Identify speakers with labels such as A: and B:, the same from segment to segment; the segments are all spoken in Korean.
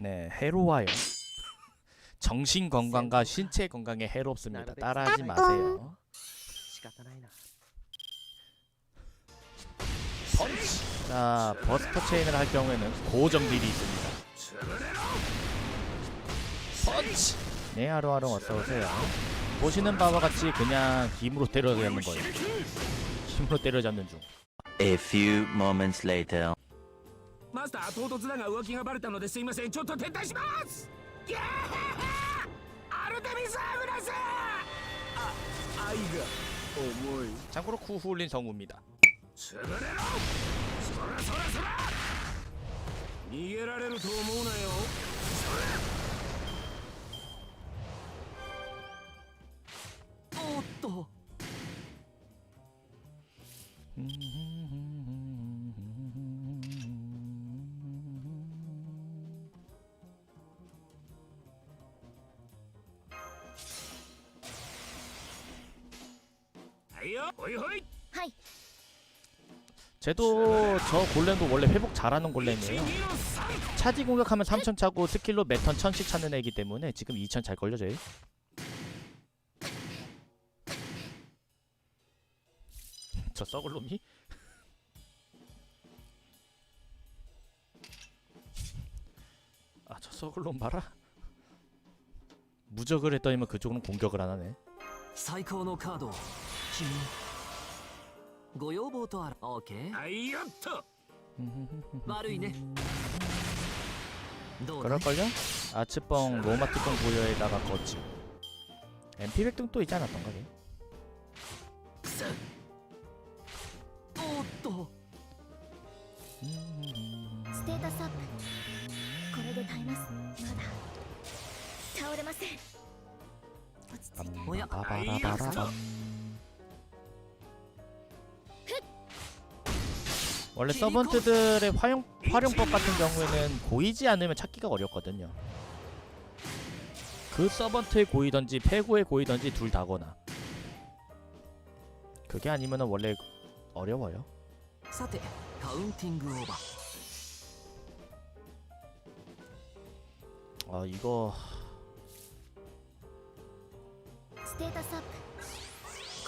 A: 네, 해로와요. 정신 건강과 신체 건강에 해롭습니다. 따라하지 마세요. 자, 버스터 체인을 할 경우에는 고정 딜이 있습니다. 펀치! 네, 하루하루 어서오세요. 보시는 바와 같이 그냥 힘으로 때려잡는 거예요. 힘으로 때려잡는 중.
B: A few moments later.
C: マスター唐突だが浮気がバレたのですいませんちょっと撤退しますギャーアルテミス・アグナスあ愛が重い
A: 참고로 쿠훌린 성우입니다.
C: 潰れろそらそらそら逃げられると思うなよ
D: おっと
C: はい よほいほい
E: はい
A: 쟤도 저 골렘도 원래 회복 잘하는 골렘이에요.
C: 1 2の3
A: 차지 공격하면 3000 차고 스킬로 매턴 1000씩 차는 애기 때문에 지금 2000 잘 걸려져요. 저 썩을 놈이? 아 저 썩을 놈 봐라. 무적을 했더니만 그쪽은 공격을 안 하네.
D: 最高のカードを君に ご要望とあら OK
C: はいよっと
D: 悪いねどうだ
A: 그럴걸요? 아츠뻥 로마티콘 고여에다가 거치. MP 백등 또 있지 않았던가? 걔?
D: おっと
E: ステータスアップこれで耐えますまだ倒れません落ち着いて
D: おや
A: 빠바라바라밤. 원래 서번트들의 활용, 활용법 같은 경우에는 보이지 않으면 찾기가 어렵거든요. 그 서번트의 고이던지 폐고의 고이던지 둘 다거나 그게 아니면 원래 어려워요. 아 이거
E: 스테이터스 업.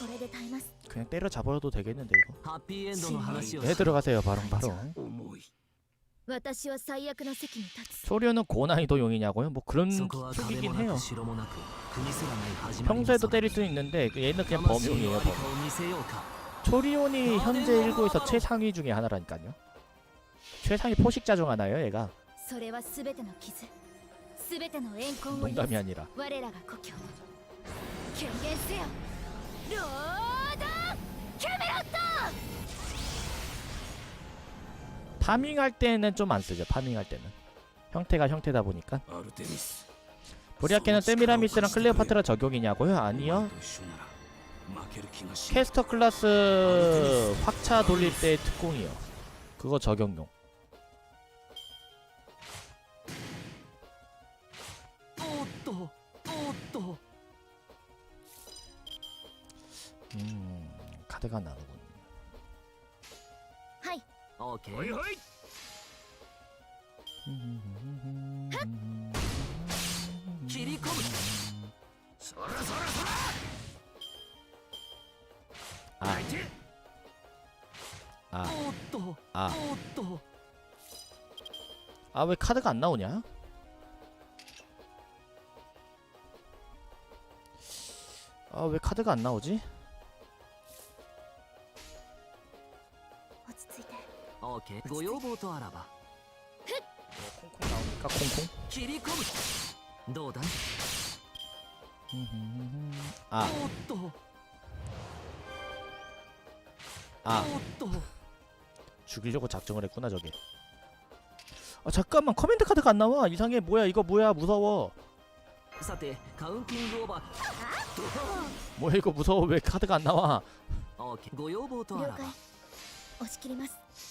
E: これで耐えます。
A: 그냥 때려 잡아도 되겠는데 이거.
D: ハッピーエンドの話を
A: 네 들어가세요 바롱바롱.
C: 重い
E: 私は最悪の席に立つ
A: 초료는 고난이도 용이냐고요? 뭐 그런
D: そこは壁
A: 속이긴
D: もな
A: 해요.
D: く城もなく国すらない始まりの
A: 평소에도
D: 空
A: 때릴 수 있는데 얘는 그냥
D: 魂の
A: 범용이에요
D: あり
A: 범.
D: かを見せようか
A: 초리온이 현재 일고에서 최상위 중에 하나라니까요. 최상위 포식자 중 하나예요, 얘가.
E: それは全ての傷全ての怨恨を癒
A: 농담이
E: す
A: 아니라.
E: 我らが故郷権限せよロードキャメロット
A: 파밍할 때는 좀 안 쓰죠. 파밍할 때는 형태가 형태다 보니까. 보리아케는 세미라미스랑 클레오파트라 적용이냐고요? 아니요. 캐스터 클라스 확차 돌릴 때 특공이요. 그거 적용용.
D: 또,
A: 또, 또. 때가 나오군.
D: 하이.
C: 오케이.
A: 하이
D: 기리코브.
C: 서라 서라 서라.
A: 아. 아.
D: 또
A: 아.
D: 또.
A: 아왜 카드가 안 나오냐? 아 왜 카드가 안 나오지?
D: OK ご要望とあらば
A: 콩콩 나오니까 콩콩.
D: 切り込むどうだ
A: 아,
D: おっと
A: 아
D: おっと
A: 죽이려고 작정을 했구나 저게. 아 잠깐만 커맨드 카드가 안 나와. 이상해 뭐야 이거 뭐야 무서워.
D: さてカウンティングオーバー
A: 뭐야 이거 무서워 왜 카드가 안 나와?
D: OK ご要望とあらば
E: 了解押し切ります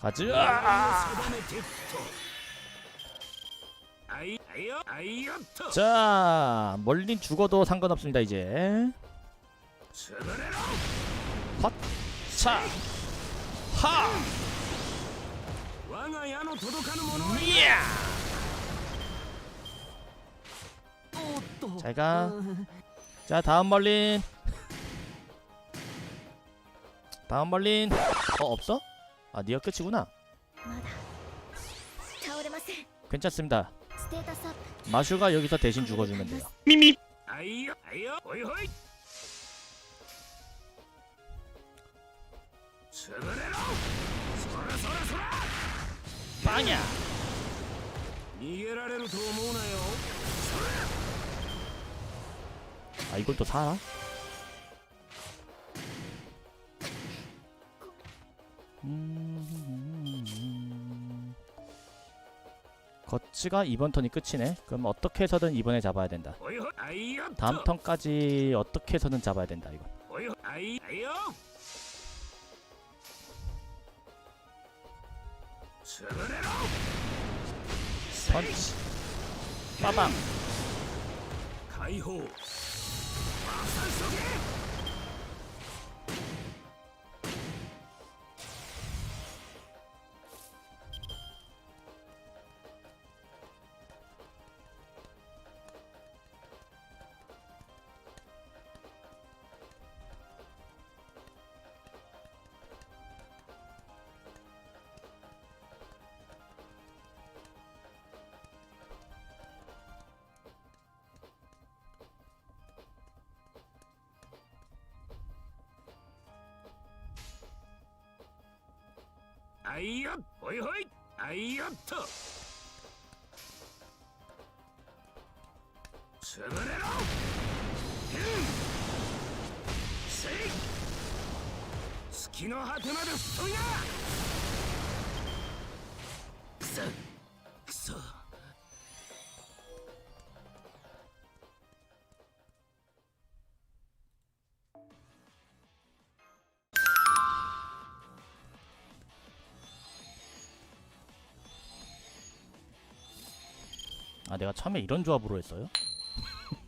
C: 가자.
A: 자, 멀린 죽어도 상관없습니다 이제.
C: 헛,
A: 차, 하, 잘 가. 자, 다음 멀린. 다음 멀린. 어 없어? 아 니가 끝이구나. 괜찮습니다. 마슈가 여기서 대신 죽어주면 돼요.
C: 미미.
A: 빵야. 아 이걸 또 사나? 음. 거치가 이번 턴이 끝이네. 그럼 어떻게 해서든 이번에 잡아야 된다. 다음 턴까지 어떻게 해서든 잡아야 된다 이거. 펀치. 빠밤.
C: 가이호. 마산 속에 いよほいほいあいよっと。潰れろ。うん。せい。月の果てまで吹っ飛びな
A: 아 내가 처음에 이런 조합으로 했어요?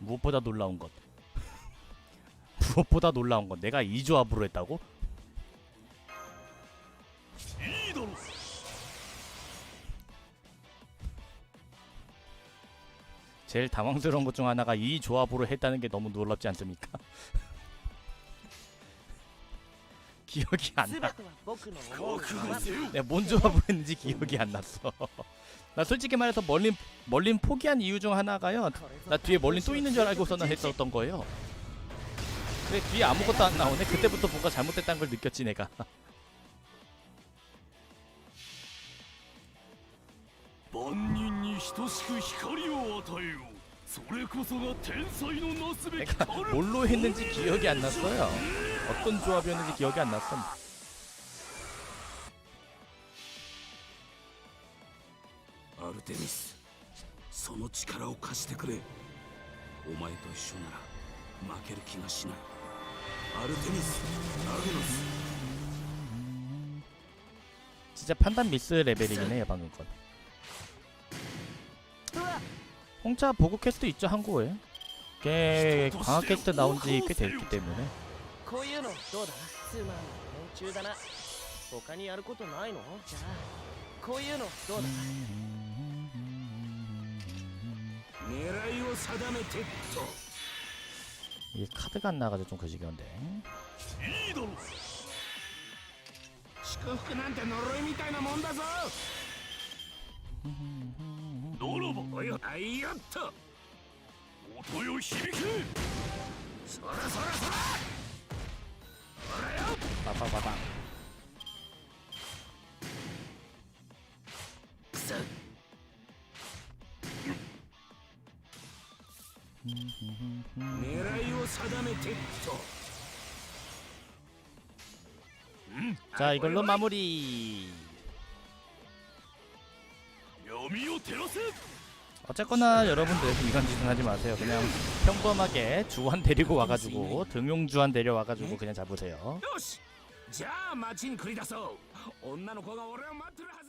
A: 무엇보다 놀라운 것. 무엇보다 놀라운 건 내가 이 조합으로 했다고? 제일 당황스러운 것 중 하나가 이 조합으로 했다는 게 너무 놀랍지 않습니까? 기억이 안 나. 내가 뭔 조합을 했는지 기억이 안 났어. 나 솔직히 말해서 멀린 멀린 포기한 이유 중 하나가요. 나 뒤에 멀린 또 있는 줄 알고서는 했었던 거예요. 근데 뒤에 아무것도 안 나오네. 그때부터 뭔가 잘못됐다는 걸 느꼈지 내가. 내가 뭘로 했는지 기억이 안 났어요. 어떤 조합이었는지 기억이 안 났어.
C: アルテミスその力を貸してくれお前と一緒なら負ける気がしないアルテミスアグノス
A: 진짜 판단 미스 레벨이긴 해요 방금 건. 홍차 보고 캐스트 있죠 한국에. 꽤 강화 캐스트 나온 지 꽤 됐기 때문에.
F: こういうのどうだつまんない連中だな他にやることないのじゃあこういうのどうだ
C: 狙いを定めてっと
A: 이게 카드가 안 나가지고 좀 그지겨운데.
G: いいだろ
C: 祝福なんて呪いみたいなもん 狙いを定めてっと
A: 자 이걸로 마무리.
G: 闇を照らせ
A: 어쨌거나 여러분들 이런 짓은 하지 마세요. 그냥 평범하게 주환 데리고 와가지고 등용 주환 데려와가지고 그냥 잡으세요.
C: よしじゃあ町に繰り出そう女の子が俺を待ってるはずだ